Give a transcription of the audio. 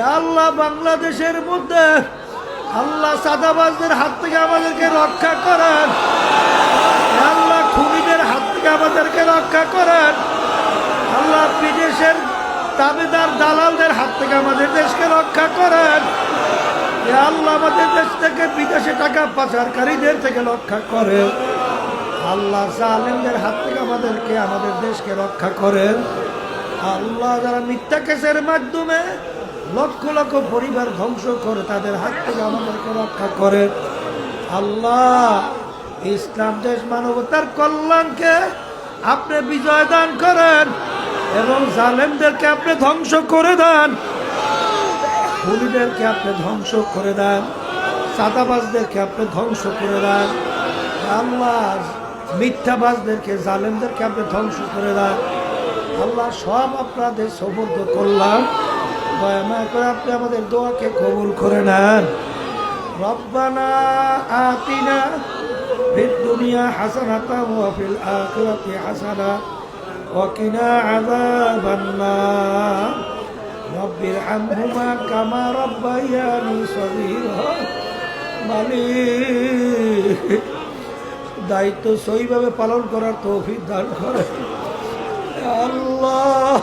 আল্লাহ বাংলাদেশের মধ্যে আল্লাহ সাদাবাজদের হাত থেকে আমাদেরকে রক্ষা করেন। আল্লাহ খুনিদের হাত থেকে আমাদেরকে রক্ষা করেন। আল্লাহ বিদেশের দাবিদার দালালদের হাত থেকে আমাদের দেশকে রক্ষা করেন। আল্লাহ আমাদের দেশ থেকে বিদেশে টাকা পাচারকারীদের থেকে রক্ষা করেন। আল্লাহ জালেমদের হাত থেকে আমাদেরকে, আমাদের দেশকে রক্ষা করেন। আল্লাহ যারা মিথ্যা কেসের মাধ্যমে লক্ষ লক্ষ পরিবার ধ্বংস করে তাদের হাত থেকে আমাদেরকে রক্ষা করেন আল্লাহ, ইসলাম দেশ মানবতার কল্যাণকে আপনি বিজয় দান করেন এবং জালেমদেরকে আপনি ধ্বংস করে দেন। খুনিদেরকে আপনি ধ্বংস করে দেন। সাদাবাজদেরকে আপনি ধ্বংস করে দেন। আল্লাহ, মিথ্যাবাজদেরকে, জালেমদেরকে আপনি ধ্বংস করে দেন। আল্লাহ, সব আপনাদের সমর্থ করলাম দয়া করে আপনি আমাদের দোয়াকে কবুল করে নেন। রব্বানা আতিনা ফিদ দুনিয়া হাসানাতা ওয়া ফিল আখিরাতি হাসানা ওয়া কিনা আযাবান নার রব্বির হামহুমা কামা রব্বায়ানি সগীরা। মালিক, দায়িত্ব সহিভাবে পালন করার তৌফিক দান করে। আল্লাহ।